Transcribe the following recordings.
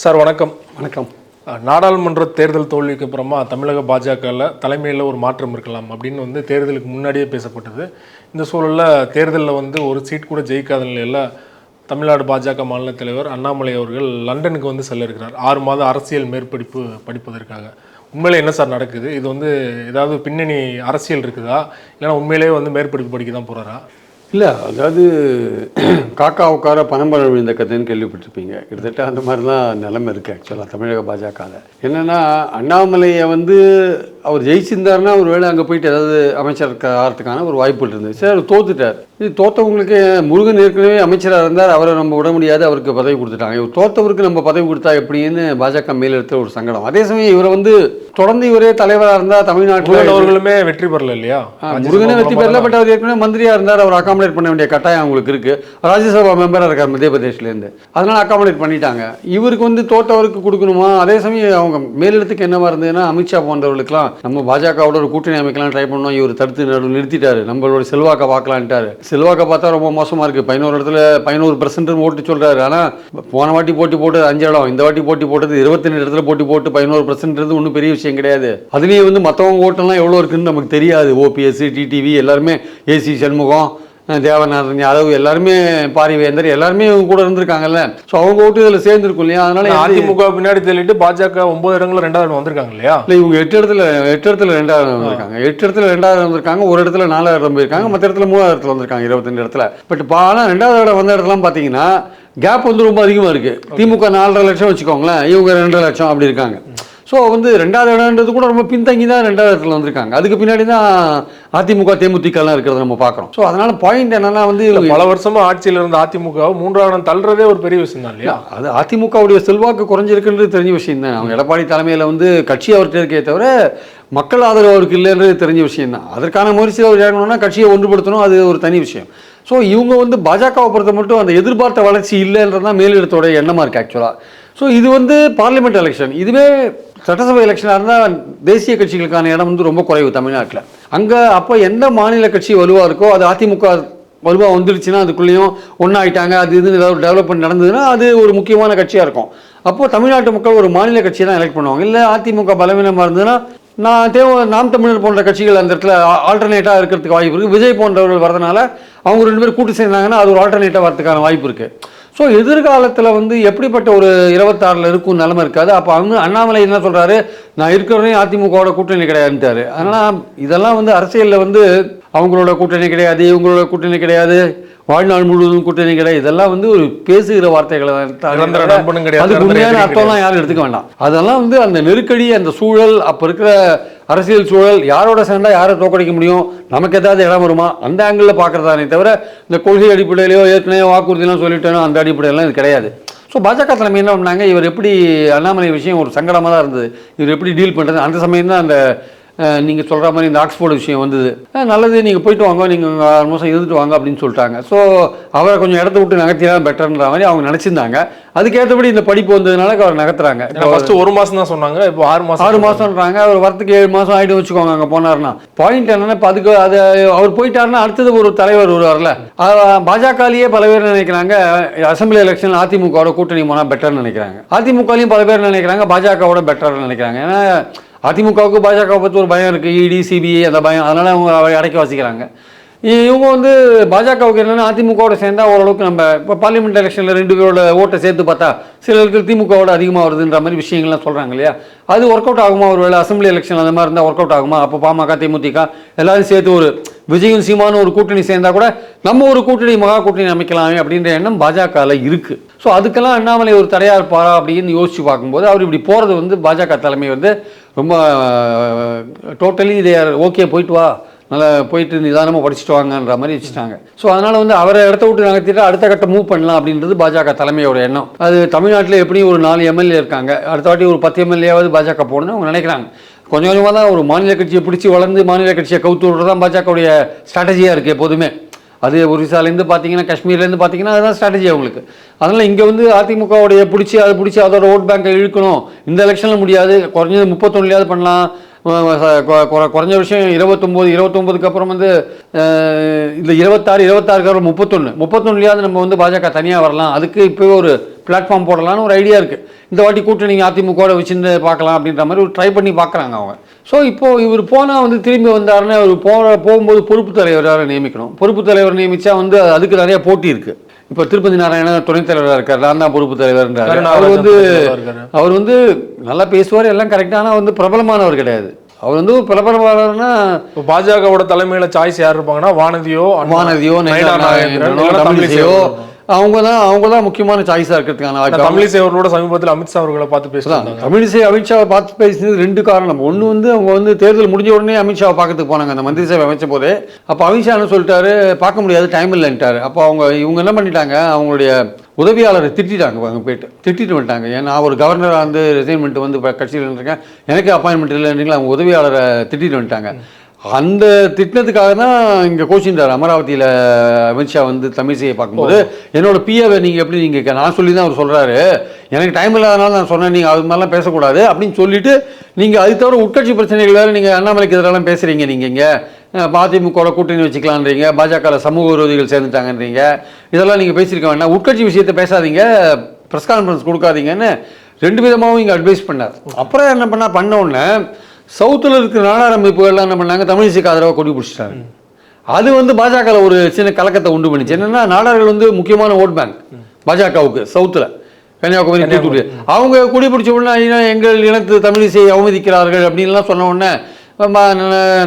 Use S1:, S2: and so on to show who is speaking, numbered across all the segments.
S1: Sir வணக்கம்.
S2: வணக்கம்.
S1: நாடாளுமன்ற தேர்தல் தோல்விக்கு அப்புறமா தமிழக பாஜகவில் தலைமையில் ஒரு மாற்றம் இருக்கலாம் அப்படின்னு வந்து தேர்தலுக்கு முன்னாடியே பேசப்பட்டது. இந்த சூழலில் தேர்தலில் வந்து ஒரு சீட் கூட ஜெயிக்காத நிலையில் தமிழ்நாடு பாஜக மாநில தலைவர் அண்ணாமலை அவர்கள் லண்டனுக்கு வந்து செல்ல இருக்கிறார் ஆறு மாத அரசியல் மேற்படிப்பு படிப்பதற்காக. உண்மையிலே என்ன சார் நடக்குது? இது வந்து ஏதாவது பின்னணி அரசியல் இருக்குதா? இல்லைன்னா உண்மையிலேயே வந்து மேற்படிப்பு படிக்க தான் போகிறாரா
S2: இல்லை அதாவது காக்கா உட்கார பனம்பழம் விழுந்த கதைன்னு கேள்விப்பட்டிருப்பீங்க. கிட்டத்தட்ட அந்த மாதிரி தான் நிலைமை இருக்குது ஆக்சுவலாக தமிழக பாஜகவில் என்னென்னா அண்ணாமலையை வந்து அவர் ஜெயிச்சிருந்தாருன்னா ஒரு வேளை அங்கே போயிட்டு ஏதாவது அமைச்சர் ஆகிறதுக்கான ஒரு வாய்ப்புகள் இருந்தது. சரி அவர் தோத்துட்டார். இது தோத்தவங்களுக்கு முருகன் ஏற்கனவே அமைச்சராக இருந்தார். அவரை நம்ம விட முடியாது. அவருக்கு பதவி கொடுத்துட்டாங்க. இவர் தோத்தவருக்கு நம்ம பதவி கொடுத்தா எப்படின்னு பாஜக மேலெடுத்த ஒரு சங்கடம். அதே சமயம் இவரை வந்து தொடர்ந்து இவரே தலைவராக இருந்தால் தமிழ்நாட்டில்
S1: அவர்களுமே வெற்றி பெறல இல்லையா?
S2: முருகனே வெற்றி பெறல பட் அவர் ஏற்கனவே மந்திரியா இருந்தார். அவர் அகாமடேட் பண்ண வேண்டிய கட்டாயம் அவங்களுக்கு இருக்கு. ராஜ்யசபா மெம்பரா இருக்கார் மத்திய பிரதேஷ்லேருந்து அதனால அகாமடேட் பண்ணிட்டாங்க. இவருக்கு வந்து தோட்டவருக்கு கொடுக்கணுமா? அதே சமயம் அவங்க மேலிடத்துக்கு என்னவா இருந்ததுன்னா அமித்ஷா போன்றவர்களுக்குலாம் நம்ம பாஜகவோட ஒரு கூட்டணி அமைக்கலாம் ட்ரை பண்ணோம். இவர் தடுத்து நிறுத்திட்டாரு. நம்மளோட செல்வாக்கை பார்க்கலான்ட்டாரு. செல்வாக்கை பார்த்தா ரொம்ப மோசமா இருக்கு. பதினோரு இடத்துல பதினோரு பர்சன்ட் ஓட்டு சொல்றாரு. ஆனா போன வாட்டி போட்டி போட்டு அஞ்சு இடம். இந்த வாட்டி போட்டி போட்டது இருபத்தி ரெண்டு இடத்துல போட்டி போட்டு பதினோரு பர்சன்ட்றது ஒன்றும் பெரிய விஷயம் கிடையாது. அதுலேயே வந்து மற்றவங்க ஓட்டெல்லாம் எவ்வளோ இருக்குன்னு நமக்கு தெரியாது. ஓபிஎஸ் டிடிவி எல்லாருமே ஏசி சண்முகம் தேவநாதன் யாதவ் எல்லாருமே பாரிவேந்தர் எல்லாருமே இவங்க கூட இருந்திருக்காங்கல்ல. ஸோ அவங்க ஓட்டு இதில் சேர்ந்துருக்கும் இல்லையா? அதனால
S1: அதிமுக பின்னாடி தள்ளிட்டு பாஜக ஒன்பது இடங்களும் ரெண்டாவது இடம் வந்திருக்காங்க இல்லையா?
S2: இல்லை இவங்க எட்டு இடத்துல எட்டு இடத்துல ரெண்டாவது வந்திருக்காங்க. எட்டு இடத்துல ரெண்டாவது வந்திருக்காங்க ஒரு இடத்துல நாலாவது இடம் போயிருக்காங்க மற்ற இடத்துல மூணாவது இடத்துல வந்திருக்காங்க இருபத்தஞ்சு இடத்துல. பட் ஆனால் ரெண்டாவது இடம் வந்த இடத்துலாம் பார்த்தீங்கன்னா கேப் வந்து ரொம்ப அதிகமாக இருக்கு. திமுக நாலரை லட்சம் வச்சுக்கோங்களேன் இவங்க ரெண்டரை லட்சம் அப்படி இருக்காங்க. ஸோ வந்து ரெண்டாவது இடம்ன்றது கூட ரொம்ப பின்தங்கி தான் ரெண்டாவது இடத்துல வந்திருக்காங்க. அதுக்கு பின்னாடி தான் அதிமுக தேமுதிகலாம் இருக்கிறத நம்ம பார்க்குறோம். ஸோ அதனால பாயிண்ட் என்னன்னா வந்து
S1: பல வருஷமா ஆட்சியில் இருந்த அதிமுக மூன்றாவது இடம் தள்ளுறதே ஒரு பெரிய விஷயம் தான் இல்லையா?
S2: அது அதிமுகவுடைய செல்வாக்கு குறைஞ்சிருக்குன்றது தெரிஞ்ச விஷயம் தான். அவங்க எடப்பாடி தலைமையில் வந்து கட்சி அவர்கிட்ட இருக்கே தவிர மக்கள் ஆதரவு அவருக்கு இல்லைன்றது தெரிஞ்ச விஷயம் தான். அதற்கான முயற்சியில் அவர் இறங்கணும்னா கட்சியை ஒன்றுபடுத்தணும் அது ஒரு தனி விஷயம். ஸோ இவங்க வந்து பாஜகவை பொறுத்த மட்டும் அந்த எதிர்பார்த்த வளர்ச்சி இல்லைன்றது தான் மேலிடத்தோட எண்ணமாக இருக்குது ஆக்சுவலாக ஸோ இது வந்து பார்லிமெண்ட் எலெக்ஷன் இதுவே சட்டசபை எலெக்ஷனாக இருந்தால் தேசிய கட்சிகளுக்கான இடம் வந்து ரொம்ப குறைவு தமிழ்நாட்டில். அங்கே அப்போ எந்த மாநில கட்சி வலுவாக இருக்கோ அது அதிமுக வலுவாக வந்துருச்சுன்னா அதுக்குள்ளேயும் ஒன்றாயிட்டாங்க அது இது ஏதாவது டெவலப்மெண்ட் நடந்ததுன்னா அது ஒரு முக்கியமான கட்சியாக இருக்கும். அப்போது தமிழ்நாட்டு மக்கள் ஒரு மாநில கட்சியை தான் எலெக்ட் பண்ணுவாங்க. இல்லை அதிமுக பலவீனமாக இருந்ததுன்னா நான் தேவ நாம் தமிழர் போன்ற கட்சிகள் அந்த இடத்துல ஆல்டர்னேட்டாக இருக்கிறதுக்கு வாய்ப்பு இருக்குது விஜய் போன்றவர்கள் வரதுனால அவங்க ரெண்டு பேரும் கூட்டு சேர்ந்தாங்கன்னா அது ஒரு ஆல்டர்னேட்டாக வரதுக்கான வாய்ப்பு இருக்குது ஸோ எதிர்காலத்தில் வந்து எப்படிப்பட்ட ஒரு இருபத்தாறில் இருக்கும் நிலமை இருக்காது. அப்போ அவங்க அண்ணாமலை என்ன சொல்கிறாரு நான் இருக்கிறவரையும் அதிமுகவோட கூட்டணி கிடையாதுன்ட்டாரு. அதனால் இதெல்லாம் வந்து அரசியலில் வந்து அவங்களோட கூட்டணி கிடையாது இவங்களோட கூட்டணி கிடையாது. வாழ்நாள் முழுவதும் கூட்டணி கிடையாது. இதெல்லாம் வந்து ஒரு பேசுகிற வார்த்தைகளை அதுக்கு உண்மையான அர்த்தம்லாம் யாரும் எடுத்துக்க வேண்டாம். அதெல்லாம் வந்து அந்த நெருக்கடி அந்த சூழல் அப்போ இருக்கிற அரசியல் சூழல் யாரோட சேர்ந்தா யாரை தோக்கடிக்க முடியும் நமக்கு ஏதாவது இடம் வருமா அந்த ஆங்கிளில் பார்க்குறதானே தவிர இந்த கொள்கை அடிப்படையிலையோ ஏற்கனவே வாக்குறுதிலாம் சொல்லிட்டேனோ அந்த அடிப்படையெல்லாம் இது கிடையாது. ஸோ பாஜக தலைமை என்ன பண்ணாங்க? இவர் எப்படி அண்ணாமலை விஷயம் ஒரு சங்கடமாக தான் இருந்தது. இவர் எப்படி டீல் பண்ணுறது அந்த சமயம் தான் அந்த நீங்கள் சொல்கிற மாதிரி இந்த ஆக்ஸ்போர்டு விஷயம் வந்தது. நல்லது நீங்கள் போயிட்டு வாங்க நீங்கள் ஆறு மாதம் இருந்துட்டு வாங்க அப்படின்னு சொல்லிட்டாங்க. ஸோ அவரை கொஞ்சம் இடத்த விட்டு நகர்த்தினா பெட்டர்ன்ற மாதிரி அவங்க நினச்சிருந்தாங்க. அதுக்கேற்றபடி இந்த படிப்பு வந்ததுனால அவர் நகர்த்துறாங்க.
S1: ஃபர்ஸ்ட் ஒரு மாசம் தான் சொன்னாங்க இப்போ ஆறு மாசம்
S2: ஆறு மாதம்ன்றாங்க அவர் வரத்துக்கு ஏழு மாதம் ஆகிட்டு வச்சுக்கோங்க அங்கே போனார்னா பாயிண்ட் என்னன்னா இப்போ அதுக்கு அது அவர் போயிட்டாருன்னா அடுத்தது ஒரு தலைவர் வருவார்ல. பாஜகலேயே பல பேர் நினைக்கிறாங்க அசம்பிளி எலெக்ஷன் அதிமுகவோட கூட்டணி போனால் பெட்டர்னு நினைக்கிறாங்க. அதிமுகலையும் பல பேர் நினைக்கிறாங்க பாஜகவோட பெட்டர்னு நினைக்கிறாங்க. ஏன்னா அதிமுகவுக்கு பாஜகவை பற்றி ஒரு பயம் இருக்குது இடி சிபிஐ அந்த பயம். அதனால் அவங்க அவரை அடக்கி வாசிக்கிறாங்க. இவங்க வந்து பாஜகவுக்கு என்னென்னா அதிமுகவோட சேர்ந்தா ஓரளவுக்கு நம்ம இப்போ பார்லிமெண்ட் எலெக்ஷனில் ரெண்டு பேரோட ஓட்டை சேர்த்து பார்த்தா சில இடத்துல திமுகவோட அதிகமாக வருதுன்ற மாதிரி விஷயங்கள்லாம் சொல்கிறாங்க இல்லையா? அது ஒர்க் அவுட் ஆகுமா? ஒரு வேளை அசம்பிளி எலெக்ஷன் அந்த மாதிரி இருந்தால் ஒர்க் அவுட் ஆகுமா? அப்போ பாமக தேமுதிக எல்லாரும் சேர்த்து ஒரு விஜயும் சீமானும் ஒரு கூட்டணி சேர்ந்தா கூட நம்ம ஒரு கூட்டணி மகா கூட்டணி அமைக்கலாமே அப்படின்ற எண்ணம் பாஜகவில் இருக்குது ஸோ அதுக்கெல்லாம் அண்ணாமலை ஒரு தடையா இருப்பாரா அப்படின்னு யோசிச்சு பார்க்கும்போது அவர் இப்படி போகிறது வந்து பாஜக தலைமை வந்து ரொம்ப டோட்டலி இதே ஓகே போயிட்டு வா. நல்லா போயிட்டு நிதானமாக படிச்சுட்டு வாங்கன்ற மாதிரி வச்சுட்டாங்க. ஸோ அதனால் வந்து அவரை இடத்த விட்டு நகர்த்திட்டு அடுத்த கட்ட மூவ் பண்ணலாம் அப்படின்றது பாஜக தலைமையோட எண்ணம். அது தமிழ்நாட்டில் எப்படியும் ஒரு நாலு எம்எல்ஏ இருக்காங்க. அடுத்த வாட்டி ஒரு பத்து எம்எல்ஏவாவது பாஜக போகணும்னு அவங்க நினைக்கிறாங்க. கொஞ்சம் கொஞ்சமாக தான் ஒரு மாநில கட்சியை பிடிச்சி வளர்ந்து மாநில கட்சியை கவுத்து விடுறது தான் பாஜகவுடைய ஸ்ட்ராட்டஜியாக இருக்குது எப்போதுமே. அது ஒரிசாலேருந்து பார்த்தீங்கன்னா காஷ்மீர்லேருந்து பார்த்தீங்கன்னா அதுதான் ஸ்ட்ராட்டஜி அவங்களுக்கு அதனால் இங்கே வந்து அதிமுகவுடைய பிடிச்சி அதை பிடிச்சி அதோட ஓட் பேங்கை இழுக்கணும். இந்த எலெக்ஷனில் முடியாது. குறைஞ்சது முப்பத்தொன்னுலையாவது பண்ணலாம். குறைஞ்ச விஷயம் இருபத்தொம்போது இருபத்தொம்போதுக்கு அப்புறம் வந்து இந்த இருபத்தாறு இருபத்தாறுக்கு அப்புறம் முப்பத்தொன்று முப்பத்தொன்னுலையாவது நம்ம வந்து பாஜக தனியாக வரலாம். அதுக்கு இப்போவே ஒரு பிளாட்ஃபார்ம் போடலாம்னு ஒரு ஐடியா இருக்குது இந்த வாட்டி கூட்டணி அதிமுகவோட வச்சுருந்து பார்க்கலாம் அப்படின்ற மாதிரி ஒரு ட்ரை பண்ணி பார்க்குறாங்க அவங்க. ஸோ இப்போது இவர் போனால் வந்து திரும்பி வந்தாருன்னா அவர் போகிற போகும்போது பொறுப்பு தலைவராக நியமிக்கணும். பொறுப்பு தலைவர் நியமித்தா வந்து அதுக்கு நிறைய போட்டி இருக்குது இப்போ திருப்பதி நாராயணன் துணைத் தலைவராக இருக்கார் நான் தான் பொறுப்பு தலைவர்ன்றாரு. அவர் வந்து. அவர் வந்து நல்லா பேசுவார் எல்லாம் கரெக்டாக ஆனால் வந்து பிரபலமானவர் கிடையாது. அவர் வந்து பிரபலமானவர்னா
S1: பாஜகவோட தலைமையில சாய்ஸ் யார் இருப்பாங்கன்னா வானதியோ
S2: வானதியோ தமிழிசையோ.
S1: தமிழிசை
S2: அவங்க தான் அவங்க தான் முக்கியமான சாய்ஸாக இருக்கிறதுக்கான
S1: தமிழிசை அவர்களோட சமீபத்தில் அமித்ஷா அவர்களை பார்த்து பேசுறாங்க
S2: தமிழிசை அமித்ஷாவை பார்த்து பேசினது ரெண்டு காரணம். ஒன்று வந்து அவங்க வந்து தேர்தல் முடிஞ்ச உடனே அமித்ஷாவை பார்க்கறதுக்கு போனாங்க அந்த மந்திரி சபை அமைச்ச போதே. அப்போ அமித்ஷா என்ன சொல்லிட்டாரு? பார்க்க முடியாது டைம் இல்லைன்ட்டாரு. அப்போ அவங்க இவங்க என்ன பண்ணிட்டாங்க? அவங்களுடைய உதவியாளரை திட்டிட்டாங்க அங்கே போயிட்டு திட்டிட்டு வந்துட்டாங்க. ஏன்னா ஒரு கவர்னராக வந்து ரிசைன்மெண்ட் வந்து கட்சியில் இருக்கேன் எனக்கு அப்பாயின்மெண்ட் இல்லைன்றீங்களா? அவங்க உதவியாளரை திட்டிட்டு வந்துட்டாங்க. அந்த திட்டினதுக்காக தான் இங்கே கோச்சின்றார் அமராவதியில் அமித்ஷா வந்து தமிழிசையை பார்க்கும்போது என்னோட பிஏவை நீங்கள் எப்படி நீங்கள் நான் சொல்லி தான் அவர் சொல்கிறாரு எனக்கு டைம் இல்லாதனால நான் சொன்னேன் நீங்கள் அது மாதிரிலாம் பேசக்கூடாது அப்படின்னு சொல்லிட்டு நீங்கள் அது தவிர உட்கட்சி பிரச்சனைகள் வேறு நீங்கள் அண்ணாமலைக்கு எதிரெல்லாம் பேசுகிறீங்க நீங்கள் இங்கே. அதிமுகவோட கூட்டணி வச்சுக்கலான்றீங்க பாஜக சமூக விரோதிகள் சேர்ந்துட்டாங்கன்றீங்க. இதெல்லாம் நீங்கள் பேசியிருக்க வேண்டாம். உட்கட்சி விஷயத்தை பேசாதீங்க ப்ரெஸ் கான்ஃபரன்ஸ் கொடுக்காதீங்கன்னு ரெண்டு விதமாகவும் இங்கே அட்வைஸ் பண்ணார். அப்புறம் என்ன பண்ணா பண்ண உடனே சவுத்தில் இருக்கிற நாடார் அமைப்புகள்லாம் என்ன பண்ணாங்க? தமிழிசைக்கு ஆதரவாக கொடி பிடிச்சிட்டாங்க. அது வந்து பாஜக ஒரு சின்ன கலக்கத்தை உண்டு பண்ணிச்சு. என்னன்னா நாடார்கள் வந்து முக்கியமான ஓட் பேங்க் பாஜகவுக்கு சவுத்தில். கன்னியாகுமரி தூத்துக்குடி. அவங்க கொடி பிடிச்ச உடனே எங்கள் இனத்து தமிழிசையை அவமதிக்கிறார்கள் அப்படின்லாம் சொன்ன உடனே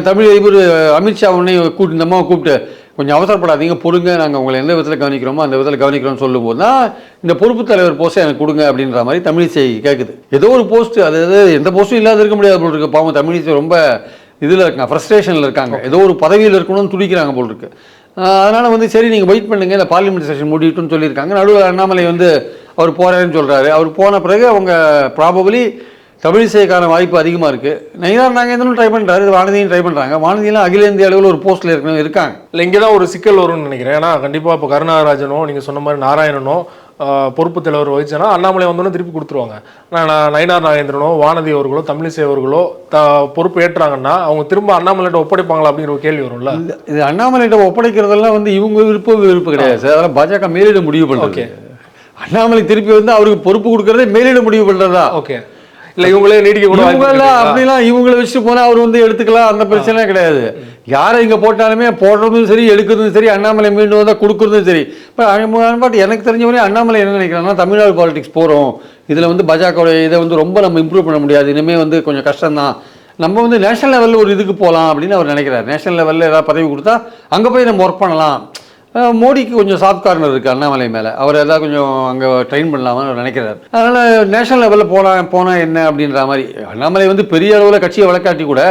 S2: தமிழ் இவர் அமித்ஷா உடனே கூப்பிட்டு இந்த அம்மாவை கூப்பிட்டு கொஞ்சம் அவசரப்படாதீங்க பொறுங்க. நாங்கள் உங்களை எந்த விதத்தில் கவனிக்கிறோமோ அந்த விதத்தில் கவனிக்கிறோம்னு சொல்லும்போது தான் இந்த பொறுப்பு தலைவர் போஸ்ட்டை எனக்கு கொடுங்க அப்படின்ற மாதிரி தமிழிசை கேட்குது ஏதோ ஒரு போஸ்ட் அது அது எந்த போஸ்ட்டும் இல்லாத இருக்க முடியாது போல் இருக்கு பாவம் தமிழிசை ரொம்ப இதில் இருக்காங்க ஃப்ரஸ்ட்ரேஷனில் இருக்காங்க. ஏதோ ஒரு பதவியில் இருக்கணும்னு துடிக்கிறாங்க போல் இருக்கு அதனால வந்து சரி நீங்கள் வெயிட் பண்ணுங்க. இந்த பார்லிமெண்ட் செஷன் முடியட்டும்னு சொல்லியிருக்காங்க. நடுவில் அண்ணாமலை வந்து அவர் போறாருன்னு சொல்றாரு. அவர் போன பிறகு அவங்க ப்ராபபிளி தமிழிசைக்கான வாய்ப்பு அதிகமாக இருக்குது நயினார் நாகேந்திரனும் ட்ரை பண்ணுறாரு வானதியும் ட்ரை பண்ணுறாங்க வானதியெல்லாம் அகில இந்திய அளவில் ஒரு போஸ்ட்டில் இருக்கணும் இருக்காங்க.
S1: இல்லை இங்கே தான் ஒரு சிக்கல் வரும்னு நினைக்கிறேன். ஏன்னா கண்டிப்பாக இப்போ கருணாகராஜனோ நீங்கள் சொன்ன மாதிரி நாராயணனோ பொறுப்பு தலைவர் வகிச்சனா அண்ணாமலை வந்தோடனே திருப்பி கொடுத்துருவாங்க. ஆனால் நான் நயினார் நாகேந்திரனோ வானதி அவர்களோ தமிழிசை அவர்களோ த பொறுப்பு ஏற்றாங்கன்னா அவங்க திரும்ப அண்ணாமலைகிட்ட ஒப்படைப்பாங்களா அப்படிங்கிற ஒரு கேள்வி வரும்ல?
S2: இது அண்ணாமலைகிட்ட ஒப்படைக்கிறதெல்லாம் வந்து இவங்க விருப்பம் விருப்பம் கிடையாது. சார் அதெல்லாம் பாஜக மேலிட முடிவு பண்ணுறது அண்ணாமலை திருப்பி வந்து அவருக்கு பொறுப்பு கொடுக்கறதே மேலிட முடிவு பண்ணுறதா
S1: ஓகே. இல்லை இவங்களே நீடிக்க கூட வாய்ப்பு
S2: இவங்கள
S1: இருக்குங்களா?
S2: அப்படிலாம் இவங்கள வச்சுட்டு போனா அவர் வந்து எடுத்துக்கலாம் அந்த பிரச்சனை கிடையாது. யாரை இங்க போட்டாலுமே போடுறதும் சரி எடுக்கிறதும் சரி அண்ணாமலை மீண்டும் வந்தால் கொடுக்கறதும் சரி. இப்போ பட் எனக்கு தெரிஞ்ச வரையும் அண்ணாமலை என்ன நினைக்கிறாங்கன்னா தமிழ்நாடு பாலிடிக்ஸ் போகிறோம் இதில் வந்து பாஜகவுடைய இதை வந்து ரொம்ப நம்ம இம்ப்ரூவ் பண்ண முடியாது. இனிமேல் வந்து கொஞ்சம் கஷ்டம்தான். நம்ம வந்து நேஷனல் லெவலில் ஒரு இதுக்கு போகலாம் அப்படின்னு அவர் நினைக்கிறார். நேஷனல் லெவலில் ஏதாவது பதவி கொடுத்தா அங்கே போய் நம்ம ஒர்க் பண்ணலாம். மோடிக்கு கொஞ்சம் சாஃப்ட் கார்னர் இருக்குது அண்ணாமலை மேலே. அவர் ஏதாவது கொஞ்சம் அங்கே ட்ரெயின் பண்ணலாமான்னு நினைக்கிறார். அதனால் நேஷனல் லெவலில் போனால் போனால் என்ன அப்படின்ற மாதிரி அண்ணாமலை வந்து பெரிய அளவில் கட்சியை வளர்க்காட்டி கூட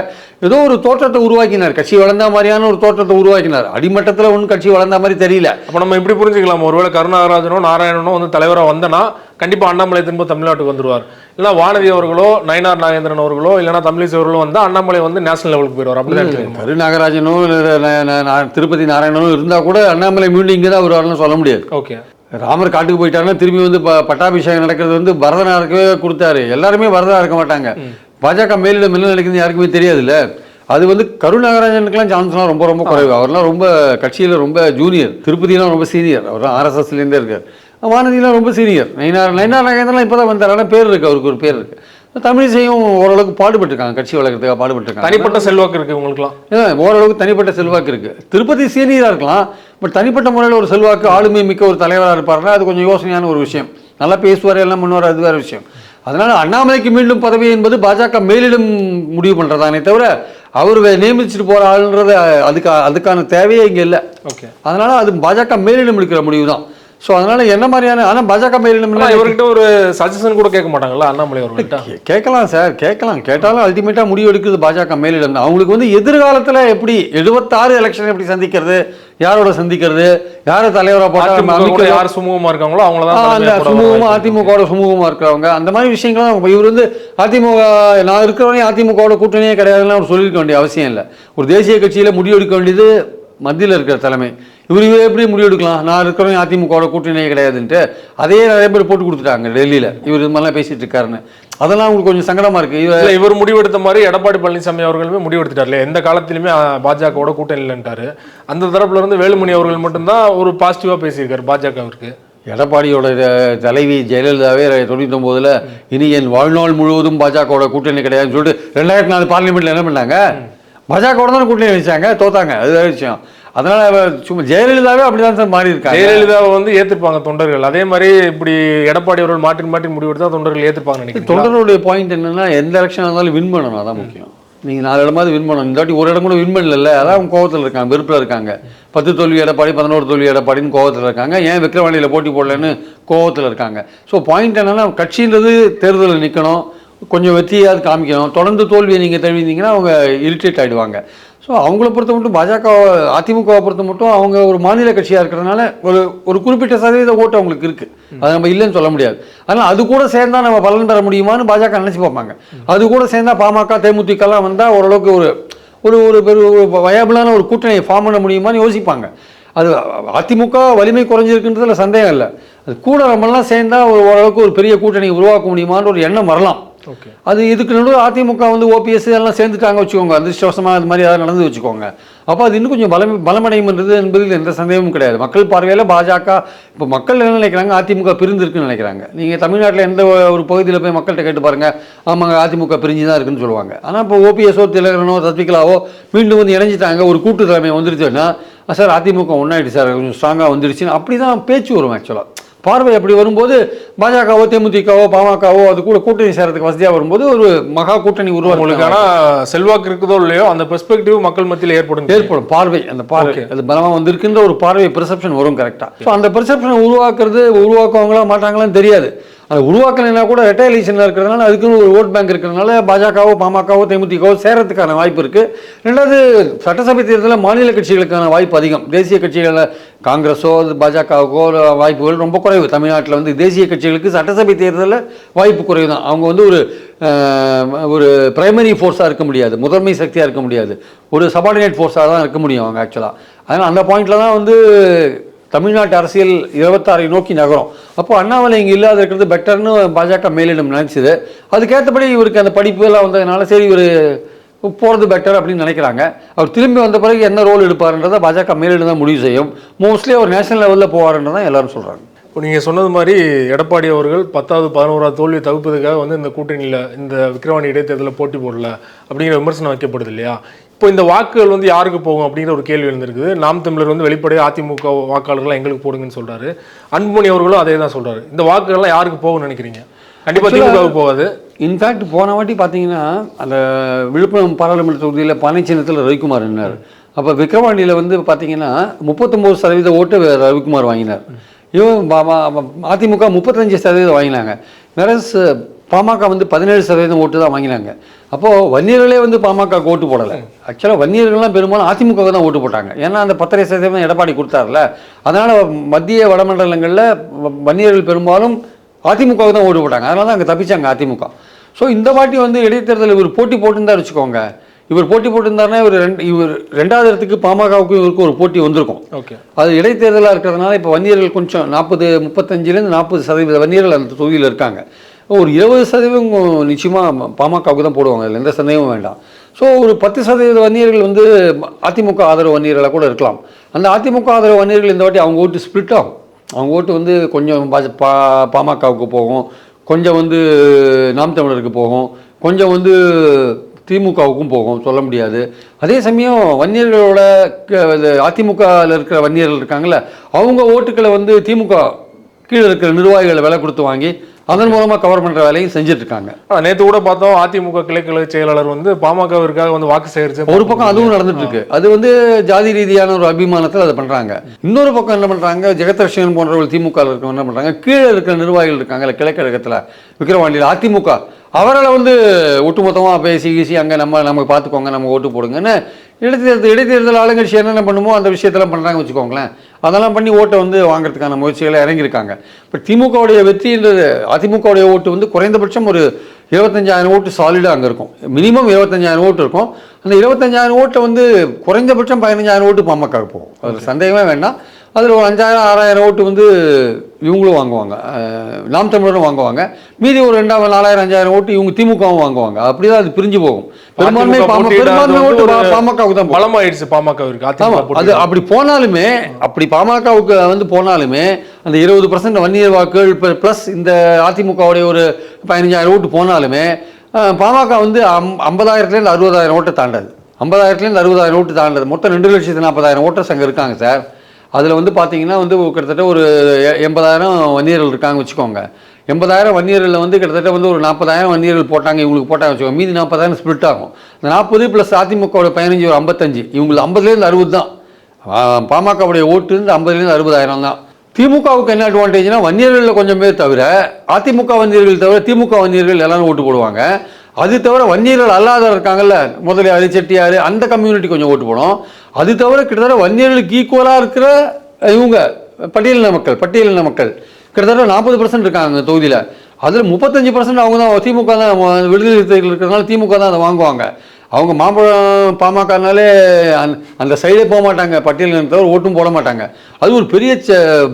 S2: ஏதோ ஒரு தோற்றத்தை உருவாக்கினார். கட்சி வளர்ந்த மாதிரியான ஒரு தோற்றத்தை உருவாக்கினார். அடிமட்டத்தில் ஒன்றும் கட்சி வளர்ந்த மாதிரி தெரியல.
S1: அப்போ நம்ம இப்படி புரிஞ்சுக்கலாம். ஒருவேளை கருணாகராஜனோ நாராயணனோ வந்து தலைவராக வந்தனா கண்டிப்பா அண்ணாமலை திரும்ப தமிழ்நாட்டுக்கு வந்துருவார். இல்லைன்னா வானதி அவர்களோ நயினார் நாகேந்திரன் அவர்களோ இல்லைன்னா தமிழிசை அவர்களோ வந்தா அண்ணாமலை வந்து நேஷனல் லெவலுக்கு போயிடுவார். அப்படிதான் எடுத்துக்கணுமா?
S2: கரு நாகராஜனும் இல்ல ந- ந- ந- திருப்பதி நாராயணனும் இருந்தால் கூட அண்ணாமலை மீண்டும் இங்கே தான் வருவார்னு சொல்ல முடியாது.
S1: ஓகே.
S2: ராமர் காட்டுக்கு போயிட்டாருன்னா திரும்பி வந்து பட்டாபிஷேகம் நடக்கிறது வந்து பரதனா இருக்கவே கொடுத்தாரு. எல்லாருமே பரதனா இருக்க மாட்டாங்க. பாஜக மேலிடம் என்ன நடக்குதுன்னு யாருக்குமே தெரியாதுல்ல. அது வந்து கருநாகராஜனுக்குலாம் சான்ஸ்லாம் ரொம்ப ரொம்ப குறைவு. அவர்லாம் ரொம்ப கட்சியில் ரொம்ப ஜூனியர் திருப்பதிலாம் ரொம்ப சீனியர் அவர்லாம் ஆர்எஸ்எஸ்லேருந்தே இருக்கார். வானதிலாம் ரொம்ப சீனியர். நயினார் நயினார் நாகேந்திரலாம் இப்போ தான் வந்தார். ஆனால் பேர் இருக்குது அவருக்கு ஒரு பேர் இருக்குது தமிழிசையும் ஓரளவுக்கு பாடுபட்டிருக்காங்க கட்சி வளர்க்கறதுக்காக பாடுபட்டிருக்காங்க.
S1: தனிப்பட்ட செல்வாக்கு இருக்கு உங்களுக்குலாம்
S2: ஓரளவுக்கு தனிப்பட்ட செல்வாக்கு இருக்கு. திருப்பதி சீனியராக இருக்கலாம் பட் தனிப்பட்ட முறையில் ஒரு செல்வாக்கு ஆளுமை மிக்க ஒரு தலைவராக இருப்பாருன்னா அது கொஞ்சம் யோசனையான ஒரு விஷயம். நல்லா பேசுவார் எல்லாம் பண்ணுவார் அது வேற விஷயம். அதனால அண்ணாமலைக்கு மீண்டும் பதவி என்பது பாஜக மேலிடம் முடிவு பண்றதானே தவிர அவர் நியமிச்சுட்டு போற ஆளுன்றது அதுக்கு அதுக்கான தேவையே இங்கே இல்லை.
S1: ஓகே.
S2: அதனால அது பாஜக மேலிடம் எடுக்கிற முடிவு தான் ஸோ அதனால என்ன மாதிரியான ஆனால் பாஜக மேலிடம்
S1: ஆனா
S2: இல்லை
S1: இவர்கிட்ட ஒரு சஜஷன் கூட கேட்க மாட்டாங்கல்ல அண்ணாமலை அவர்கள்ட்ட?
S2: கே- கேட்கலாம் சார் கேட்கலாம். கேட்டாலும் அல்டிமேட்டாக முடிவு எடுக்கிறது பாஜக மேலிடம் தான் அவங்களுக்கு வந்து எதிர்காலத்தில் எப்படி எழுபத்தாறு எலெக்ஷன் எப்படி சந்திக்கிறது யாரோட சந்திக்கிறது யாரை தலைவராக போட்டால்.
S1: யார் சுமூகமா இருக்காங்களோ அவங்கள
S2: ஆ, அந்த
S1: தான்
S2: சுமூகமாக அதிமுகவோட சுமூகமாக இருக்கிறவங்க அந்த மாதிரி விஷயங்கள்லாம் இவர் வந்து அதிமுக நான் இருக்கிறவனே அதிமுகவோட கூட்டணியே கிடையாதுன்னு அவர் சொல்லியிருக்க வேண்டிய அவசியம் இல்லை. ஒரு தேசிய கட்சியில் முடிவெடுக்க வேண்டியது மத்தியில் இருக்கிற தலைமை. இவர் இவர் எப்படி முடிவெடுக்கலாம் நான் இருக்கிறவங்க அதிமுகவோட கூட்டணியே கிடையாதுன்ட்டு அதையே நிறைய பேர் போட்டு கொடுத்துட்டாங்க டெல்லியில். இவர் இது மாதிரிலாம் பேசிட்டு இருக்காருன்னு. அதெல்லாம் உங்களுக்கு கொஞ்சம் சங்கடமா இருக்கு. இவர்
S1: இவர் முடிவெடுத்த மாதிரி எடப்பாடி பழனிசாமி அவர்களுமே முடிவெடுத்துட்டார்ல எந்த காலத்திலுமே பாஜகவோட கூட்டணி இல்லைன்ட்டாரு. அந்த தரப்புல இருந்து வேலுமணி அவர்கள் மட்டும்தான் ஒரு பாசிட்டிவா பேசியிருக்காரு பாஜகவிற்கு.
S2: எடப்பாடியோட தலைவி ஜெயலலிதாவே தொண்ணூத்தொம்போதில் இனி என் வாழ்நாள் முழுவதும் பாஜகவோட கூட்டணி கிடையாதுன்னு சொல்லிட்டு ரெண்டாயிரத்தி நாலு பார்லிமெண்ட்டில் என்ன பண்ணாங்க? பாஜகவோட தானே கூட்டணி வச்சாங்க? தோத்தாங்க. அது விஷயம். அதனால சும்மா ஜெயலலிதாவே அப்படிதான் சார் மாறி இருக்காங்க
S1: ஜெயலலிதாவை வந்து ஏத்துப்பாங்க தொண்டர்கள். அதே மாதிரி இப்படி எடப்பாடி அவர்கள் மாற்றி மாற்றி முடிவெடுத்தா தொண்டர்கள் ஏத்துப்பாங்க நினைக்கிறேன்
S2: தொண்டருடைய பாயிண்ட் என்னன்னா எந்த எலெக்ஷன் இருந்தாலும் வின் பண்ணணும். அதான் முக்கியம். நீங்கள் நாலு இடமாவது வின் பண்ணணும். இந்த வாட்டி ஒரு இடம் கூட வின் பண்ணல அதான் அவங்க கோவத்தில் இருக்காங்க வெறுப்பில் இருக்காங்க. பத்து தோல்வி எடப்பாடி பதினோரு தோல்வி எடப்பாடின்னு கோவத்தில் இருக்காங்க. ஏன் விக்ரவாணியில் போட்டி போடலன்னு கோவத்தில் இருக்காங்க. ஸோ பாயிண்ட் என்னன்னா கட்சின்றது தேர்தலில் நிற்கணும் கொஞ்சம் வெற்றியாவது காமிக்கணும். தொடர்ந்து தோல்வியை நீங்கள் தெரிவித்தீங்கன்னா அவங்க இரிட்டேட் ஆகிடுவாங்க ஸோ அவங்கள பொறுத்த மட்டும் பாஜக அதிமுகவை பொறுத்த மட்டும் அவங்க ஒரு மாநில கட்சியாக இருக்கிறதுனால ஒரு ஒரு குறிப்பிட்ட சதவீத ஓட்டு அவங்களுக்கு இருக்குது அது நம்ம இல்லைன்னு சொல்ல முடியாது. அதனால் அது கூட சேர்ந்தா நம்ம பலன் தர முடியுமான்னு பாஜக நினச்சி பார்ப்பாங்க. அது கூட சேர்ந்தா பாமக தேமுதிகலாம் வந்தால் ஓரளவுக்கு ஒரு ஒரு ஒரு பெரு ஒரு வயபிளான ஒரு கூட்டணியை ஃபார்ம் பண்ண முடியுமான்னு யோசிப்பாங்க. அது அதிமுக வலிமை குறைஞ்சிருக்குன்றதுல சந்தேகம் இல்லை. அது கூட நம்மளாம் சேர்ந்தா ஒரு ஓரளவுக்கு ஒரு பெரிய கூட்டணி உருவாக்க முடியுமான்னு ஒரு எண்ணம் வரலாம். அது இதுக்கு நடுவில் அதிமுக வந்து ஓபிஎஸ் எல்லாம் சேர்ந்துட்டாங்க வச்சுக்கோங்க. அதிர்ஷ்டவசமாக அது மாதிரி ஏதாவது நடந்து வச்சுக்கோங்க. அப்போ அது இன்னும் கொஞ்சம் பலம் பலமடையும்ன்றது என்பதில் எந்த சந்தேகமும் கிடையாது. மக்கள் பார்வையில் பாஜக இப்போ மக்கள் என்ன நினைக்கிறாங்க? அதிமுக பிரிந்திருக்குன்னு நினைக்கிறாங்க. நீங்கள் தமிழ்நாட்டில் எந்த ஒரு பகுதியில் போய் மக்கள்கிட்ட கேட்டு பாருங்கள் ஆமாங்க அதிமுக பிரிஞ்சு தான் இருக்குன்னு சொல்லுவாங்க. ஆனால் இப்போ ஓபிஎஸ்ஓ திலகரனோ சத்விகலாவோ மீண்டும் வந்து இணைஞ்சிட்டாங்க. ஒரு கூட்டு தலைமை வந்துருச்சுன்னா சார் அதிமுக ஒன்றாயிடுச்சு சார். கொஞ்சம் ஸ்ட்ராங்காக வந்துருச்சுன்னு. அப்படி தான் பேச்சு வரும் ஆக்சுவலாக பார்வை அப்படி வரும்போது பாஜகவோ தேமுதிகவோ பாமகவோ அது கூட கூட்டணி சேரத்துக்கு வசதியாக வரும்போது ஒரு மகா கூட்டணி உருவாக்க
S1: ஆனா செல்வாக்கு இருக்குதோ இல்லையோ அந்த பெர்ஸ்பெக்டிவ் மக்கள் மத்தியில் ஏற்படும்.
S2: ஏற்படும். பார்வை அந்த பார்வை அது பலமா வந்திருக்குன்ற ஒரு பார்வை பெர்செப்ஷன் வரும் கரெக்டாக ஸோ அந்த பெர்செப்ஷனை உருவாக்குறது உருவாக்குவாங்களா மாட்டாங்களான்னு தெரியாது. அது உருவாக்கலைன்னா கூட ரெட்டைலேஷனில் இருக்கிறதுனால அதுக்குன்னு ஒரு ஓட் பேங்க் இருக்கிறதுனால பாஜகவோ பாமகவோ தேமுதிகவோ சேரத்துக்கான வாய்ப்பு இருக்குது ரெண்டாவது சட்டசபை தேர்தலில் மாநில கட்சிகளுக்கான வாய்ப்பு அதிகம். தேசிய கட்சிகளில் காங்கிரஸோ அது பாஜகவுக்கோ வாய்ப்புகள் ரொம்ப குறைவு. தமிழ்நாட்டில் வந்து தேசிய கட்சிகளுக்கு சட்டசபை தேர்தலில் வாய்ப்பு குறைவு தான். அவங்க வந்து ஒரு ஒரு பிரைமரி ஃபோர்ஸாக இருக்க முடியாது. முதன்மை சக்தியாக இருக்க முடியாது. ஒரு சபார்டினேட் ஃபோர்ஸாக தான் இருக்க முடியும் அவங்க ஆக்சுவலாக அதனால் அந்த பாயிண்டில் தான் வந்து தமிழ்நாட்டு அரசியல் இருபத்தாறை நோக்கி நகரும். அப்போ அண்ணாமலை இங்கே இல்லாத இருக்கிறது பெட்டர்னு பாஜக மேலிடம் நினச்சிது. அதுக்கேற்றபடி இவருக்கு அந்த படிப்பு எல்லாம் வந்ததுனால சரி இவர் போகிறது பெட்டர் அப்படின்னு நினைக்கிறாங்க. அவர் திரும்பி வந்த பிறகு என்ன ரோல் எடுப்பாருன்றதை பாஜக மேலிடம் தான் முடிவு செய்யும். மோஸ்ட்லி அவர் நேஷனல் லெவலில் போவாருன்றதான் எல்லாரும் சொல்கிறாங்க
S1: இப்போ நீங்கள் சொன்னது மாதிரி எடப்பாடி அவர்கள் பத்தாவது பதினோராவது தோல்வியை தவிர்ப்பதுக்காக வந்து இந்த கூட்டணியில் இந்த விக்கிரவாணி இடைத்தேர்தலில் போட்டி போடல அப்படிங்கிற விமர்சனம் வைக்கப்படுது இல்லையா? இப்போ இந்த வாக்குகள் வந்து யாருக்கு போகும் அப்படிங்கிற ஒரு கேள்வி எழுந்திருக்குது. நாம் தமிழர் வந்து வெளிப்படையாக அதிமுக வாக்காளர்கள்லாம் எங்களுக்கு போடுங்கன்னு சொல்றாரு. அன்புமணி அவர்களும் அதே தான் சொல்றாரு. இந்த வாக்குகள்லாம் யாருக்கு போகும்னு நினைக்கிறீங்க? கண்டிப்பாக திமுகவுக்கு போகாது.
S2: இன்ஃபேக்ட் போன வாட்டி பார்த்தீங்கன்னா அந்த விழுப்புரம் பாராளுமன்ற தொகுதியில் பனை சின்னத்தில் ரவிக்குமார் நின்னார். அப்போ விக்ரவாண்டியில் வந்து பார்த்தீங்கன்னா முப்பத்தொம்போது சதவீத ஓட்டு ரவிக்குமார் வாங்கினார். இவன் அதிமுக முப்பத்தஞ்சு சதவீதம் வாங்கினாங்க. வேறஸ் பாமக வந்து பதினேழு சதவீதம் ஓட்டு தான் வாங்கினாங்க. அப்போது வன்னியர்களே வந்து பாமக ஓட்டு போடலை. ஆக்சுவலாக வன்னியர்கள்லாம் பெரும்பாலும் அதிமுக தான் ஓட்டு போட்டாங்க. ஏன்னா அந்த பத்தரை சதவீதம் எடப்பாடி கொடுத்தாருல. அதனால் மத்திய வடமண்டலங்களில் வன்னியர்கள் பெரும்பாலும் அதிமுக தான் ஓட்டு போட்டாங்க. அதனால தான் அங்கே தப்பிச்சாங்க அதிமுக. ஸோ இந்த வாட்டி வந்து இடைத்தேர்தல் இவர் போட்டி போட்டிருந்தார் வச்சுக்கோங்க. இவர் போட்டி போட்டிருந்தாருன்னா இவர் ரெண்டு இவர் ரெண்டாவது இடத்துக்கு பாமகவுக்கும் இவருக்கும் ஒரு போட்டி வந்திருக்கும்.
S1: ஓகே.
S2: அது இடைத்தேர்தலாக இருக்கிறதுனால இப்போ வன்னியர்கள் கொஞ்சம் நாற்பது முப்பத்தஞ்சுலேருந்து நாற்பது சதவீத வன்னியர்கள் அந்த தொகுதியில் இருக்காங்க. ஒரு இருபது சதவீதம் நிச்சயமாக பாமகவுக்கு தான் போடுவாங்க அதில் எந்த சந்தேகமும் வேண்டாம். ஸோ ஒரு பத்து சதவீத வன்னியர்கள் வந்து அதிமுக ஆதரவு வன்னியர்களாக கூட இருக்கலாம். அந்த அதிமுக ஆதரவு வன்னியர்கள் இந்த வாட்டி அவங்க ஓட்டு ஸ்பிளிட் ஆகும். அவங்க ஓட்டு வந்து கொஞ்சம் பாஜ பா பாமகவுக்கு போகும். கொஞ்சம் வந்து நாம் தமிழருக்கு போகும். கொஞ்சம் வந்து திமுகவுக்கும் போகும் சொல்ல முடியாது. அதே சமயம் வன்னியர்களோட அதிமுகவில் இருக்கிற வன்னியர்கள் இருக்காங்கல்ல அவங்க ஓட்டுக்களை வந்து திமுக கீழே இருக்கிற நிர்வாகிகளை விலை கொடுத்து வாங்கி அதன் மூலமாக கவர் பண்ணுற வேலையும் செஞ்சுட்டு இருக்காங்க
S1: நேற்று கூட பார்த்தோம் அதிமுக கிளைக்கழக செயலாளர் வந்து பாமகவிற்காக வந்து வாக்கு சேகரிச்சு
S2: ஒரு பக்கம் அதுவும் நடந்துட்டு இருக்கு அது வந்து ஜாதி ரீதியான ஒரு அபிமானத்தில் அதை பண்றாங்க. இன்னொரு பக்கம் என்ன பண்றாங்க ஜெகதர்ஷன் போன்றவர்கள் திமுக இருக்கவங்க என்ன பண்றாங்க கீழே இருக்கிற நிர்வாகிகள் இருக்காங்கல்ல கிழக்கழகத்தில் விக்கிரவாண்டியில் அதிமுக. அவர்களை வந்து ஒட்டுமொத்தமாக பேசி கீசி அங்கே நம்ம நமக்கு பார்த்துக்கோங்க நம்ம ஓட்டு போடுங்கன்னு இடைத்தேர்தல் இடைத்தேர்தல் ஆளுங்கட்சி என்னென்ன பண்ணுமோ அந்த விஷயத்தெல்லாம் பண்ணுறாங்க வச்சுக்கோங்களேன். அதெல்லாம் பண்ணி ஓட்டை வந்து வாங்குறதுக்கான முயற்சிகளை இறங்கியிருக்காங்க. இப்போ திமுகவுடைய வெற்றின்றது அதிமுகவுடைய ஓட்டு வந்து குறைந்தபட்சம் ஒரு இருபத்தஞ்சாயிரம் ஓட்டு சாலிடாக அங்கே இருக்கும். மினிமம் இருபத்தஞ்சாயிரம் ஓட்டு இருக்கும். அந்த இருபத்தஞ்சாயிரம் ஓட்டை வந்து குறைந்தபட்சம் பதினஞ்சாயிரம் ஓட்டு பாமக போகும். அதில் சந்தேகமே வேண்டாம். அதில் ஒரு அஞ்சாயிரம் ஆறாயிரம் ஓட்டு வந்து இவங்களும் வாங்குவாங்க. நாம் தமிழரும் வாங்குவாங்க. மீதி ஒரு ரெண்டாயிரம் நாலாயிரம் அஞ்சாயிரம் ஓட்டு இவங்க திமுகவும் வாங்குவாங்க. அப்படி தான் அது பிரிஞ்சு போகும். பெரும்பான்மை பெரும்பான்மை ஓட்டு பாமகவுக்கு தான்.
S1: பலமாயிடுச்சு பாமகவிற்கு
S2: அது அப்படி போனாலுமே அப்படி பாமகவுக்கு வந்து போனாலுமே அந்த இருபது பர்சன்ட் வன்னியர் வாக்குகள் ப்ளஸ் இந்த அதிமுகவுடைய ஒரு பதினஞ்சாயிரம் ஓட்டு போனாலுமே பாமக வந்து அம் ஐம்பதாயிரத்துலேருந்து அறுபதாயிரம் ஓட்டை தாண்டாது. ஐம்பதாயிரத்துலேருந்து அறுபதாயிரம் ஓட்டு தாண்டது. மொத்தம் ரெண்டு லட்சத்து நாற்பதாயிரம் ஓட்டர்ஸ் அங்கே இருக்காங்க சார். அதில் வந்து பார்த்தீங்கன்னா வந்து கிட்டத்தட்ட ஒரு எ- எண்பதாயிரம் வன்னியர்கள் இருக்காங்க வச்சுக்கோங்க. எண்பதாயிரம் வன்னியர்களில் வந்து கிட்டத்தட்ட வந்து ஒரு நாற்பதாயிரம் வன்னியர்கள் போட்டாங்க இவங்களுக்கு போட்டாங்க வச்சுக்கோங்க. மீதி நாற்பதாயிரம் ஸ்பிளிட் ஆகும். இந்த நாற்பது ப்ளஸ் அதிமுகவோட பதினஞ்சு ஒரு ஐம்பத்தஞ்சு இவங்களுக்கு ஐம்பதுலேருந்து அறுபது தான். பாமகவுடைய ஓட்டு இருந்து ஐம்பதுலேருந்து அறுபதாயிரம் தான். திமுகவுக்கு என்ன அட்வான்டேஜ்னா வன்னியர்களில் கொஞ்சம் பேர் தவிர அதிமுக வன்னியர்கள் தவிர திமுக வன்னியர்கள் எல்லாரும் ஓட்டு போடுவாங்க. அது தவிர வன்னியர்கள் அல்லாத இருக்காங்கல்ல முதலியார் செட்டியார் அந்த கம்யூனிட்டி கொஞ்சம் ஓட்டு போனோம். அது தவிர கிட்டத்தட்ட வன்னியர்களுக்கு ஈக்குவலாக இருக்கிற இவங்க பட்டியலின மக்கள் பட்டியலின மக்கள். கிட்டத்தட்ட நாற்பது பர்சன்ட் இருக்காங்க அந்த தொகுதியில். அதில் முப்பத்தஞ்சு பர்சன்ட் அவங்க தான் திமுக தான் விடுதலை சிறுத்தைகள் இருக்கிறதுனால திமுக தான் அதை வாங்குவாங்க. அவங்க மாம்பழம் பாமகனாலே அந்த அந்த சைடே போக மாட்டாங்க பட்டியலினம் தவிர ஓட்டும் போட மாட்டாங்க. அது ஒரு பெரிய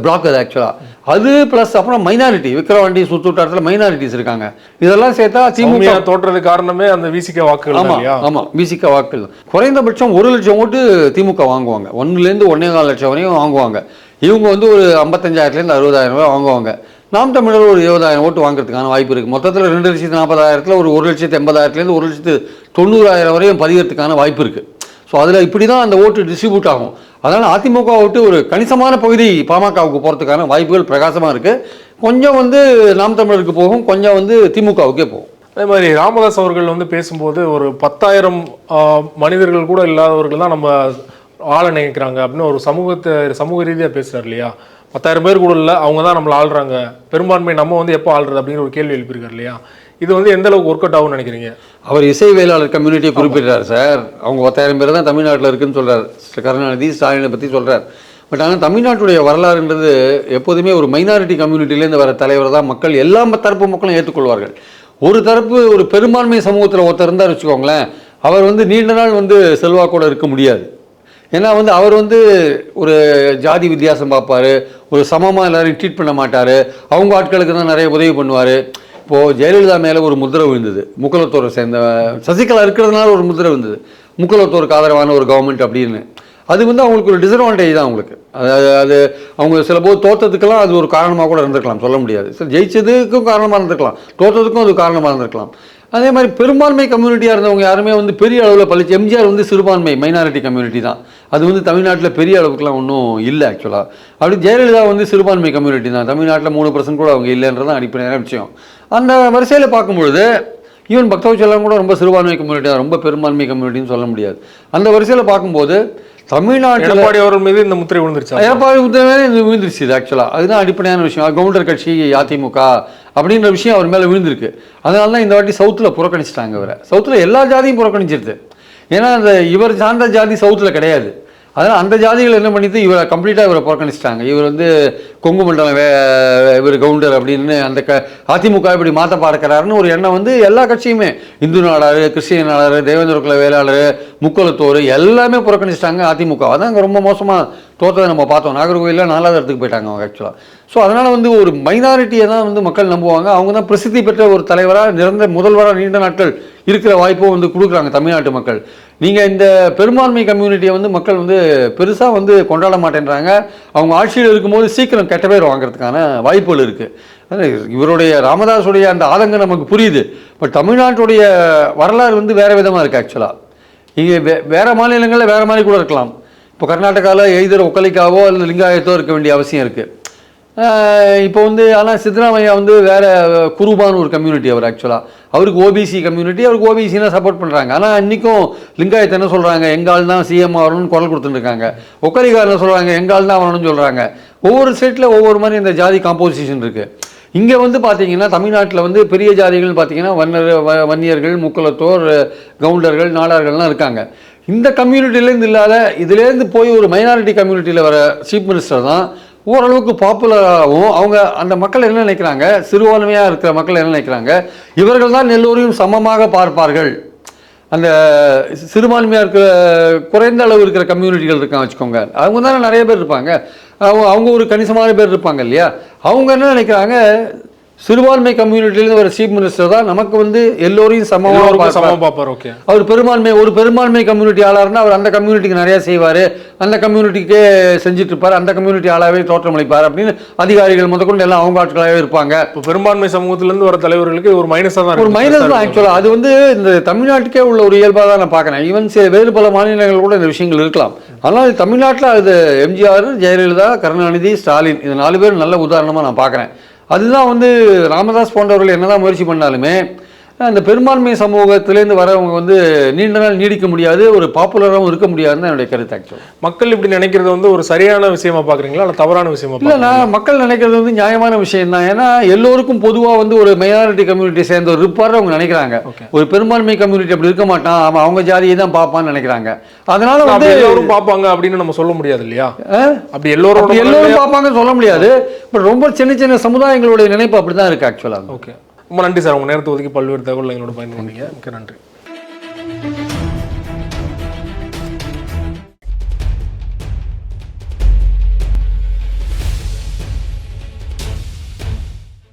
S2: பிளாக் அது ஆக்சுவலாக அது ப்ளஸ் அப்புறம் மைனாரிட்டி விக்கிரவாண்டி சுற்றுவட்டாரத்தில் மைனாரிட்டிஸ் இருக்காங்க. இதெல்லாம் சேர்த்தா திமுக
S1: தோற்றதுக்கு காரணமே அந்த விசிக வாக்குகள் தான்
S2: ஆமா
S1: இல்லையா?
S2: ஆமா பிசிக வாக்குகள் குறைந்தபட்சம் ஒரு லட்சம் ஓட்டு திமுக வாங்குவாங்க. ஒன்றுலேருந்து ஒன்னே கால் லட்சம் வரையும் வாங்குவாங்க. இவங்க வந்து ஒரு ஐம்பத்தஞ்சாயிரத்துலேருந்து அறுபதாயிரம் ரூபாய் வாங்குவாங்க. நாம் தமிழர் ஒரு இருபதாயிரம் ஓட்டு வாங்குறதுக்கான வாய்ப்பு இருக்குது மொத்தத்தில் ரெண்டு லட்சத்து நாற்பதாயிரத்தில் ஒரு ஒரு லட்சத்து எண்பதாயிரத்துலேருந்து ஒரு லட்சத்து தொண்ணூறாயிரம் வரையும் பதிகிறதுக்கான வாய்ப்பு இருக்குது ஸோ அதில் இப்படி தான் அந்த ஓட்டு டிஸ்ட்ரிபியூட் ஆகும். அதனால் அதிமுக ஓட்டு ஒரு கணிசமான பகுதி பாமகவுக்கு போகிறதுக்கான வாய்ப்புகள் பிரகாசமாக இருக்குது கொஞ்சம் வந்து நாம் தமிழருக்கு போகும் கொஞ்சம் வந்து திமுகவுக்கே போகும்.
S1: அதே மாதிரி ராமதாஸ் அவர்கள் வந்து பேசும்போது ஒரு பத்தாயிரம் மனிதர்கள் கூட இல்லாதவர்கள் தான் நம்ம ஆள நினைக்கிறாங்க அப்படின்னு ஒரு சமூகத்தை சமூக ரீதியாக பேசுகிறார் இல்லையா? பத்தாயிரம் பேர் கூட இல்லை அவங்க தான் நம்மளை ஆள்றாங்க. பெரும்பான்மை நம்ம வந்து எப்போ ஆள்றது அப்படிங்கிற ஒரு கேள்வி எழுப்பியிருக்காரு இல்லையா? இது வந்து எந்த அளவுக்கு ஒர்க் அவுட் ஆகும்னு நினைக்கிறீங்க?
S2: அவர் இசை வேளாளர் கம்யூனிட்டியை குறிப்பிடுறார் சார் அவங்க பத்தாயிரம் பேர் தான் தமிழ்நாட்டில் இருக்குன்னு சொல்றார். கருணாநிதி ஸ்டாலினை பற்றி சொல்றார். பட் ஆனால் தமிழ்நாட்டுடைய வரலாறுன்றது எப்போதுமே ஒரு மைனாரிட்டி கம்யூனிட்டிலேருந்து வர தலைவர் தான் மக்கள் எல்லா தரப்பு மக்களும் ஏற்றுக்கொள்வார்கள். ஒரு தரப்பு ஒரு பெரும்பான்மை சமூகத்தில் ஒருத்தர் இருந்தார் வச்சுக்கோங்களேன் அவர் வந்து நீண்ட நாள் வந்து செல்வாக்கோட இருக்க முடியாது. ஏன்னா வந்து அவர் வந்து ஒரு ஜாதி வித்தியாசம் பார்ப்பாரு ஒரு சமமாக எல்லாரையும் ட்ரீட் பண்ண மாட்டார் அவங்க ஆட்களுக்கு தான் நிறைய உதவி பண்ணுவார். இப்போது ஜெயலலிதா மேலே ஒரு முதிரை விழுந்தது. முக்குலத்தோரை சேர்ந்த சசிகலா இருக்கிறதுனால ஒரு முதிரை விழுந்தது. முக்குலத்தோருக்கு ஆதரவான ஒரு கவர்மெண்ட் அப்படின்னு. அது வந்து அவங்களுக்கு ஒரு டிஸ்அட்வான்டேஜ் தான் அவங்களுக்கு. அது அது அவங்க சில போது தோற்றத்துக்கெல்லாம் அது ஒரு காரணமாக கூட இருந்திருக்கலாம் சொல்ல முடியாது. சரி ஜெயிச்சதுக்கும் காரணமாக இருந்திருக்கலாம். தோற்றத்துக்கும் அது காரணமாக இருந்திருக்கலாம். அதே மாதிரி பெரும்பான்மை கம்யூனிட்டியாக இருந்தவங்க யாருமே வந்து பெரிய அளவில் பழிச்சு எம்ஜிஆர் வந்து சிறுபான்மை மைனாரிட்டி கம்யூனிட்டி தான். அது வந்து தமிழ்நாட்டில் பெரிய அளவுக்குலாம் ஒன்றும் இல்லை ஆக்சுவலாக அப்படி ஜெயலலிதா வந்து சிறுபான்மை கம்யூனிட்டி தான். தமிழ்நாட்டில் மூணு பர்சன்ட் கூட அவங்க இல்லைன்றதான் அடிப்படையான விஷயம். அந்த வரிசையில் பார்க்கும்பொழுது ஈவன் பக்தவச்சலம் கூட ரொம்ப சிறுபான்மை கம்யூனிட்டி ரொம்ப பெரும்பான்மை கம்யூனிட்டின்னு சொல்ல முடியாது. அந்த வரிசையில் பார்க்கும்போது தமிழ்நாட்டில்
S1: எடப்பாடி அவர்கள் மீது இந்த முத்திரை விழுந்துருச்சா?
S2: எடப்பாடி உத்தரவே இது விழுந்துருச்சு இது ஆக்சுவலாக அதுதான் அடிப்படையான விஷயம். கவுண்டர் கட்சி அதிமுக அப்படின்ற விஷயம் அவர் மேலே விழுந்திருக்கு. அதனால தான் இந்த வாட்டி சவுத்தில் புறக்கணிச்சிட்டாங்க இவரை. சவுத்தில் எல்லா ஜாதியும் புறக்கணிச்சிருது. ஏன்னா அந்த இவர் சார்ந்த ஜாதி சவுத்தில் கிடையாது. அதனால் அந்த ஜாதிகள் என்ன பண்ணிட்டு இவரை கம்ப்ளீட்டாக இவரை புறக்கணிச்சிட்டாங்க. இவர் வந்து கொங்கு மண்டலம் வே இவர் கவுண்டர் அப்படின்னு அந்த க அதிமுக இப்படி மாற்ற பார்க்கிறாருன்னு ஒரு எண்ணம் வந்து எல்லா கட்சியுமே. இந்து நாடார் கிறிஸ்டியன் நாடார் தேவேந்திர குல வேளாளர் முக்கலத்தோர் எல்லாமே புறக்கணிச்சிட்டாங்க அதிமுக. அதான் அங்கே ரொம்ப மோசமாக தோற்றதை நம்ம பார்த்தோம். நாகர்கோவிலில் நாலாவது இடத்துக்கு போயிட்டாங்க அவங்க ஆக்சுவலாக ஸோ அதனால் வந்து ஒரு மைனாரிட்டியை தான் வந்து மக்கள் நம்புவாங்க. அவங்க தான் பிரசித்தி பெற்ற ஒரு தலைவராக நிரந்தர முதல்வராக நீண்ட நாட்கள் இருக்கிற வாய்ப்பும் வந்து கொடுக்குறாங்க தமிழ்நாட்டு மக்கள். நீங்கள் இந்த பெரும்பான்மை கம்யூனிட்டியை வந்து மக்கள் வந்து பெருசாக வந்து கொண்டாட மாட்டேன்றாங்க. அவங்க ஆட்சியில் இருக்கும்போது சீக்கிரம் கெட்ட பேர் வாங்குறதுக்கான வாய்ப்புகள் இருக்குது இவருடைய ராமதாஸுடைய அந்த ஆதங்கம் நமக்கு புரியுது. பட் தமிழ்நாட்டுடைய வரலாறு வந்து வேறு விதமாக இருக்குது ஆக்சுவலாக இங்கே வே வேறு மாநிலங்களில் வேறு மாதிரி கூட இருக்கலாம். இப்போ கர்நாடகாவில் எய்தர் ஒக்கலிக்காவோ அல்லது லிங்காயத்தோ இருக்க வேண்டிய அவசியம் இருக்குது இப்போ வந்து ஆனால் சித்தராமையா வந்து வேற குருபான்னு ஒரு கம்யூனிட்டி அவர் ஆக்சுவலாக அவருக்கு ஓபிசி கம்யூனிட்டி அவருக்கு ஓபிசினா சப்போர்ட் பண்ணுறாங்க ஆனால் இன்றைக்கும் லிங்காயத்தை என்ன சொல்கிறாங்க எங்கால் தான் சிஎம் ஆகணும்னு குரல் கொடுத்துருக்காங்க இருக்காங்க. என்ன சொல்கிறாங்க எங்கால் தான் வரணும்னு சொல்கிறாங்க ஒவ்வொரு ஸ்டேட்டில் ஒவ்வொரு மாதிரி இந்த ஜாதி காம்போசிஷன் இருக்குது இங்கே வந்து பார்த்தீங்கன்னா தமிழ்நாட்டில் வந்து பெரிய ஜாதிகள்னு பார்த்தீங்கன்னா வன்னர் வ- வன்னியர்கள் முக்குலத்தோர் கவுண்டர்கள் நாடார்கள்லாம் இருக்காங்க. இந்த கம்யூனிட்டிலேருந்து இல்லாத இதுலேருந்து போய் ஒரு மைனாரிட்டி கம்யூனிட்டியில் வர சீஃப் மினிஸ்டர் தான் ஓரளவுக்கு பாப்புலராகவும் அவங்க அந்த மக்கள் என்ன நினைக்கிறாங்க? சிறுபான்மையாக இருக்கிற மக்கள் என்ன நினைக்கிறாங்க? இவர்கள் தான் எல்லோரையும் சமமாக பார்ப்பார்கள். அந்த சிறுபான்மையாக இருக்கிற குறைந்த அளவு இருக்கிற கம்யூனிட்டிகள் இருக்காங்க வச்சுக்கோங்க. அவங்க தானே நிறைய பேர் இருப்பாங்க. அவங்க அவங்க ஒரு கணிசமான பேர் இருப்பாங்க இல்லையா? அவங்க என்ன நினைக்கிறாங்க? சிறுபான்மை கம்யூனிட்டிலேருந்து வர சீஃப் மினிஸ்டர் தான் நமக்கு வந்து எல்லோரையும் சமமாக பார்ப்பார்.
S1: சமம் பார்ப்பார் ஓகே
S2: அவர் பெரும்பான்மை ஒரு பெரும்பான்மை கம்யூனிட்டி ஆளாருன்னா அவர் அந்த கம்யூனிட்டிக்கு நிறைய செய்வார். அந்த கம்யூனிட்டிக்கே செஞ்சுட்டு இருப்பார் அந்த கம்யூனிட்டி ஆளாவே தோற்றமளிப்பார் அப்படின்னு அதிகாரிகள் முதற்கொண்டு எல்லாம் அவங்க ஆட்களாகவே இருப்பாங்க.
S1: இப்போ பெரும்பான்மை சமூகத்திலேருந்து வர தலைவர்களுக்கு ஒரு மைனஸாக தான்
S2: ஒரு. மைனஸ் தான் ஆக்சுவலாக அது வந்து இந்த தமிழ்நாட்டுக்கே உள்ள ஒரு இயல்பாக தான் நான் பார்க்குறேன். ஈவன் வேறு பல மாநிலங்கள் கூட இந்த விஷயங்கள் இருக்கலாம். ஆனால் தமிழ்நாட்டில் அது எம்ஜிஆர் ஜெயலலிதா கருணாநிதி ஸ்டாலின் இது நாலு பேர் நல்ல உதாரணமாக நான் பார்க்குறேன். அதுதான் வந்து ராமதாஸ் போன்றவர்கள் என்னதான் முயற்சி பண்ணாலுமே அந்த பெரும்பான்மை சமூகத்திலேருந்து வரவங்க வந்து நீண்ட நாள் நீடிக்க முடியாது ஒரு பாப்புலராகவும் இருக்க முடியாதுன்னு தான் என்னுடைய கருத்து ஆக்சுவலாக
S1: மக்கள் இப்படி நினைக்கிறது வந்து ஒரு சரியான விஷயமா பார்க்குறீங்களா? இல்லை தவறான விஷயமா
S2: இல்லை நான் மக்கள் நினைக்கிறது வந்து நியாயமான விஷயம் தான் ஏன்னா எல்லோருக்கும் பொதுவாக வந்து ஒரு மெஜாரிட்டி கம்யூனிட்டி சேர்ந்த ஒரு இருப்பார் அவங்க நினைக்கிறாங்க. ஒரு பெரும்பான்மை கம்யூனிட்டி அப்படி இருக்க மாட்டான் அவன் அவங்க ஜாதியை தான் பார்ப்பான்னு நினைக்கிறாங்க. அதனால வந்து
S1: எல்லோரும் பார்ப்பாங்க அப்படின்னு நம்ம சொல்ல முடியாது இல்லையா? அப்படி
S2: அப்படி எல்லோரும் பார்ப்பாங்கன்னு சொல்ல முடியாது. பட் ரொம்ப சின்ன சின்ன சமுதாயங்களுடைய நினைப்பு அப்படி தான் இருக்கு ஆக்சுவலாக
S1: ஓகே. ரொம்ப நன்றி சார். உங்கள் நேரத்தை ஒதுக்கி பல்வேறு தகவல் எங்களோட பயந்து மிக்க நன்றி.